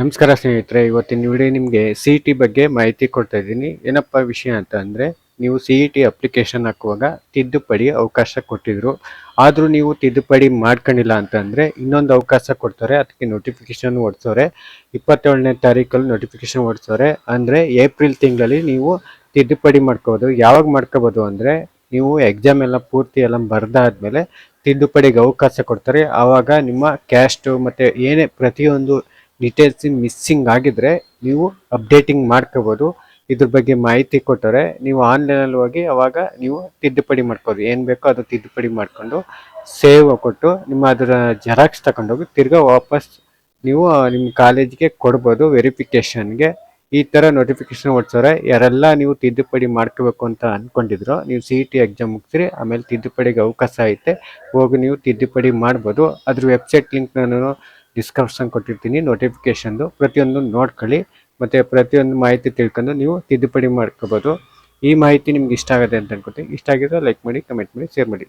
ನಮಸ್ಕಾರ ಸ್ನೇಹಿತರೆ, ಇವತ್ತಿನ ವಿಡಿಯೋ ನಿಮಗೆ ಸಿ ಇ ಟಿ ಬಗ್ಗೆ ಮಾಹಿತಿ ಕೊಡ್ತಾ ಇದ್ದೀನಿ. ಏನಪ್ಪ ವಿಷಯ ಅಂತ ಅಂದರೆ, ನೀವು ಸಿ ಇ ಟಿ ಅಪ್ಲಿಕೇಶನ್ ಹಾಕುವಾಗ ತಿದ್ದುಪಡಿ ಅವಕಾಶ ಕೊಟ್ಟಿದ್ರು. ಆದರೂ ನೀವು ತಿದ್ದುಪಡಿ ಮಾಡ್ಕೊಂಡಿಲ್ಲ ಅಂತಂದರೆ ಇನ್ನೊಂದು ಅವಕಾಶ ಕೊಡ್ತಾರೆ. ಅದಕ್ಕೆ ನೋಟಿಫಿಕೇಶನ್ ಓಡಿಸೋರೆ ಇಪ್ಪತ್ತೇಳನೇ ತಾರೀಕಲ್ಲಿ ನೋಟಿಫಿಕೇಶನ್ ಓಡಿಸೋರೆ ಅಂದರೆ ಏಪ್ರಿಲ್ ತಿಂಗಳಲ್ಲಿ ನೀವು ತಿದ್ದುಪಡಿ ಮಾಡ್ಕೋಬೋದು. ಯಾವಾಗ ಮಾಡ್ಕೋಬೋದು ಅಂದರೆ, ನೀವು ಎಕ್ಸಾಮ್ ಎಲ್ಲ ಪೂರ್ತಿ ಎಲ್ಲ ಬರೆದಾದ್ಮೇಲೆ ತಿದ್ದುಪಡಿಗೆ ಅವಕಾಶ ಕೊಡ್ತಾರೆ. ಆವಾಗ ನಿಮ್ಮ ಕ್ಯಾಸ್ಟು ಮತ್ತು ಏನೇ ಪ್ರತಿಯೊಂದು ಡೀಟೇಲ್ಸ್ ಮಿಸ್ಸಿಂಗ್ ಆಗಿದ್ರೆ ನೀವು ಅಪ್ಡೇಟಿಂಗ್ ಮಾಡ್ಕೋಬೋದು. ಇದ್ರ ಬಗ್ಗೆ ಮಾಹಿತಿ ಕೊಟ್ಟರೆ ನೀವು ಆನ್ಲೈನಲ್ಲಿ ಹೋಗಿ ಅವಾಗ ನೀವು ತಿದ್ದುಪಡಿ ಮಾಡ್ಕೋದು. ಏನು ಬೇಕೋ ಅದು ತಿದ್ದುಪಡಿ ಮಾಡಿಕೊಂಡು ಸೇವ್ ಕೊಟ್ಟು ನಿಮ್ಮ ಅದರ ಜೆರಾಕ್ಸ್ ತಗೊಂಡೋಗಿ ತಿರ್ಗಾ ವಾಪಸ್ ನೀವು ನಿಮ್ಮ ಕಾಲೇಜ್ಗೆ ಕೊಡ್ಬೋದು ವೆರಿಫಿಕೇಷನ್ಗೆ ಈ ಥರ ನೋಟಿಫಿಕೇಶನ್ ಓಡಿಸೋರೆ ಯಾರೆಲ್ಲ ನೀವು ತಿದ್ದುಪಡಿ ಮಾಡ್ಕೋಬೇಕು ಅಂತ ಅಂದ್ಕೊಂಡಿದ್ರು ನೀವು ಸಿ ಇ ಟಿ ಎಕ್ಸಾಮ್ ಮುಗಿಸ್ರಿ, ಆಮೇಲೆ ತಿದ್ದುಪಡಿಗೆ ಅವಕಾಶ ಐತೆ, ಹೋಗಿ ನೀವು ತಿದ್ದುಪಡಿ ಮಾಡ್ಬೋದು. ಅದ್ರ ವೆಬ್ಸೈಟ್ ಲಿಂಕ್ ನಾನು ಡಿಸ್ಕ್ರಿಪ್ಷನ್ ಕೊಟ್ಟಿರ್ತೀನಿ ನೋಟಿಫಿಕೇಷನ್ದು ಪ್ರತಿಯೊಂದು ನೋಡ್ಕೊಳ್ಳಿ. ಮತ್ತು ಪ್ರತಿಯೊಂದು ಮಾಹಿತಿ ತಿಳ್ಕೊಂಡು ನೀವು ತಿದ್ದುಪಡಿ ಮಾಡ್ಕೋಬೋದು. ಈ ಮಾಹಿತಿ ನಿಮ್ಗೆ ಇಷ್ಟ ಆಗುತ್ತೆ ಅಂತ ಅನ್ಕೋತೀನಿ ಇಷ್ಟ ಆಗಿದ್ರೆ ಲೈಕ್ ಮಾಡಿ ಕಮೆಂಟ್ ಮಾಡಿ ಶೇರ್ ಮಾಡಿ.